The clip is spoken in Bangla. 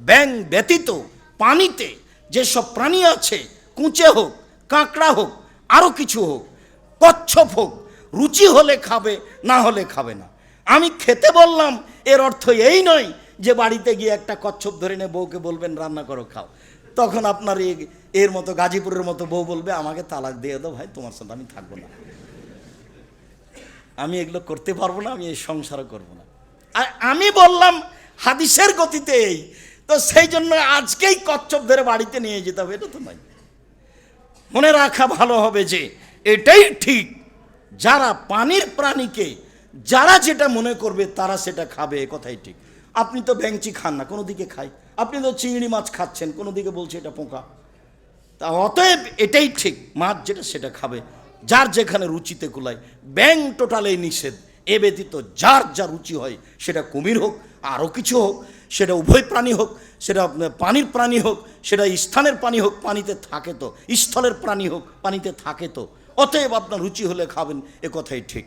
ব্যাং ব্যতীত পানিতে যেসব প্রাণী আছে, কুঁচে হোক, কাঁকড়া হোক আরও কিছু হোক, কচ্ছপ হোক, রুচি হলে খাবে, না হলে খাবে না। আমি খেতে বললাম, এর অর্থ এই নয় যে বাড়িতে গিয়ে একটা কচ্ছপ ধরে নিয়ে বউকে বলবেন, রান্না করো, খাও। তখন আপনার এর মতো গাজীপুরের মতো বউ বলবে, আমাকে তালাক দিয়ে দাও ভাই, তোমার সাথে আমি থাকব না। আমি এগুলো করতে পারব না, আমি এই সংসারও করব না। আর আমি বললাম, হাদিসের গতিতে এই তো সেই জন্য আজকেই কচ্ছপ ধরে বাড়িতে নিয়ে যেতে হবে, এটা তো নয়। মনে রাখা ভালো হবে যে, এটাই ঠিক। যারা পানির প্রাণীকে, যারা যেটা মনে করবে তারা সেটা খাবে, এ কথাই ঠিক। আপনি তো ব্যাংচি খান না, কোনো দিকে খাই আপনি তো চিংড়ি মাছ খাচ্ছেন, কোনো দিকে বলছে এটা পোকা। তা অতএব এটাই ঠিক, মাছ যেটা সেটা খাবে। যার যেখানে রুচিতে কুলায় ব্যাং টোটালেই নিষেধ। এ ব্যতীত যার যা রুচি হয় সেটা কুমির হোক, আরও কিছু হোক। সেটা উভয় প্রাণী হোক, সেটা পানির প্রাণী হোক, সেটা স্থানের প্রাণী হোক, পানিতে থাকে তো। স্থলের প্রাণী হোক, পানিতে থাকে তো। অতএব আপনার রুচি হলে খাবেন, এ কথাই ঠিক।